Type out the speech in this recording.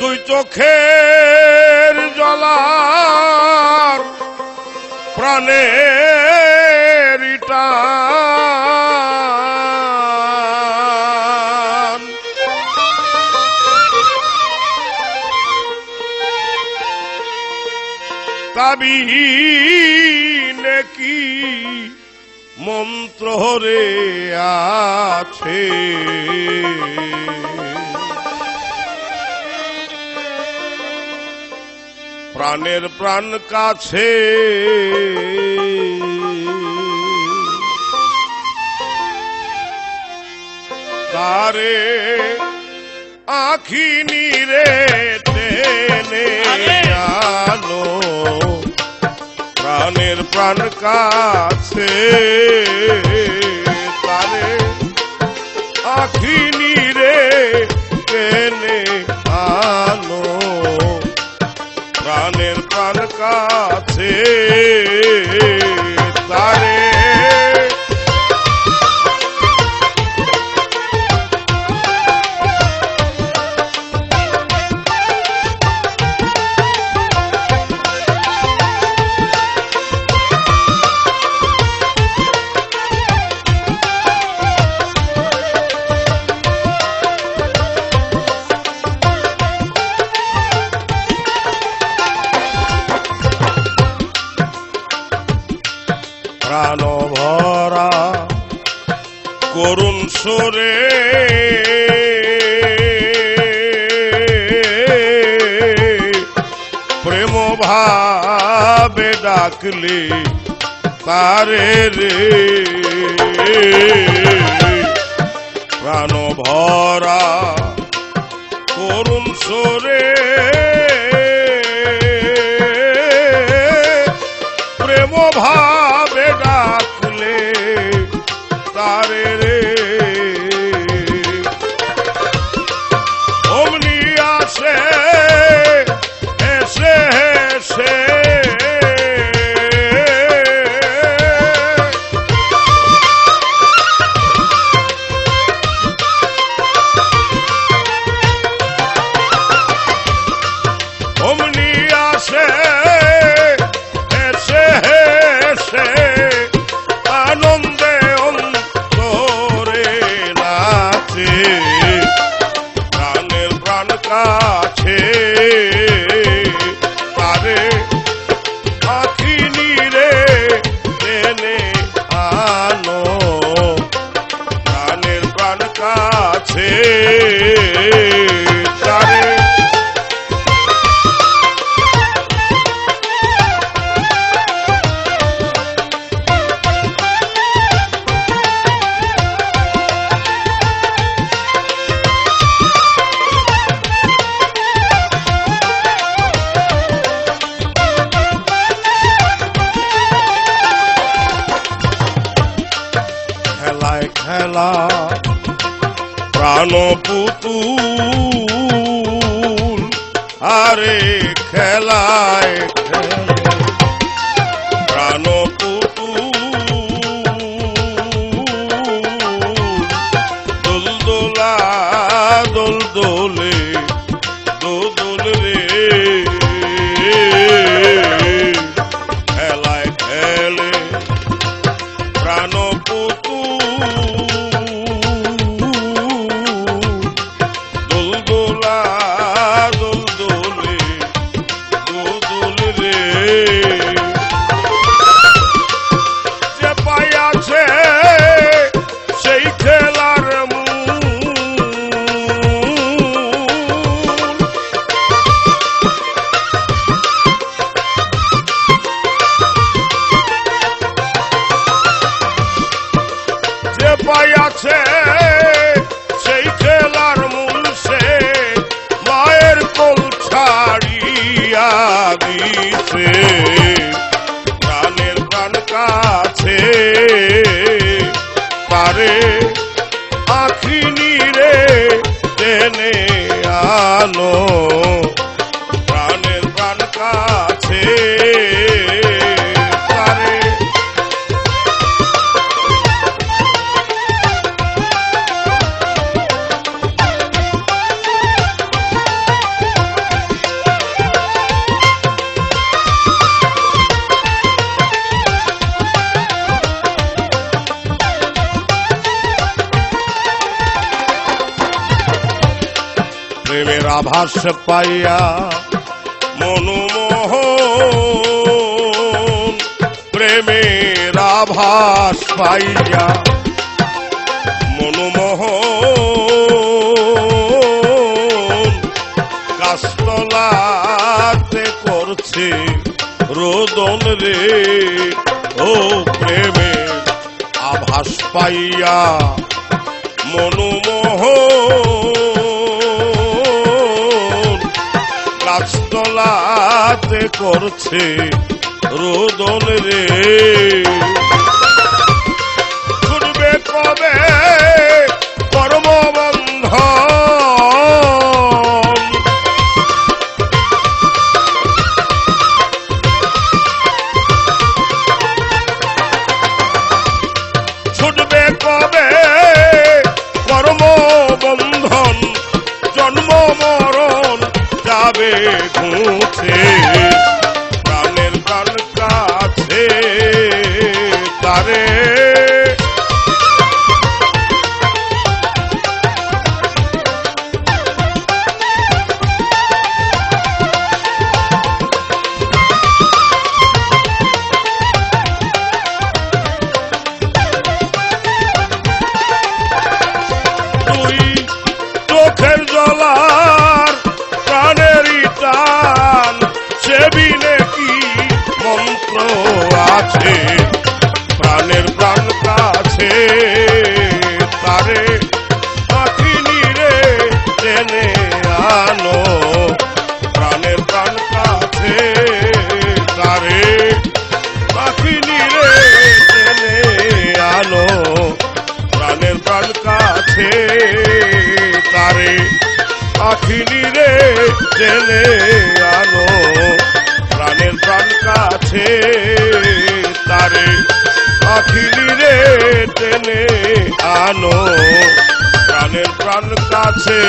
দুই চোখের জলার প্রাণের টান তাবিহীনে কি মন্ত্র রে আছে? প্রাণের প্রাণ কাছে। তারে আখি নিরে টেনে আনো। প্রাণের প্রাণ কাছে। তারে আখি নিরে কাছে করুণ সুরে। প্রেম ভাবে ডাকলে তারে রে। প্রাণ ভরা করুণ সুরে। আরে খেলায় খেলা প্রাণ দোল দোলদোলা দোলদোলে দোদোল ছাড়িয়া আভাস পাইয়া মনোমোহ প্রেমের আভাস পাইয়া মনোমোহ গাছতলাতে করছে রোদন রে। ও প্রেমের আভাস পাইয়া মনোমোহ করছে রোদন রে। ছুটবে কবে কর্মবন্ধন? ছুটবে কবে কর্মবন্ধন? জন্ম যাবে আছে আখিনি রে টেনে আনো প্রাণের প্রাণ কাছে।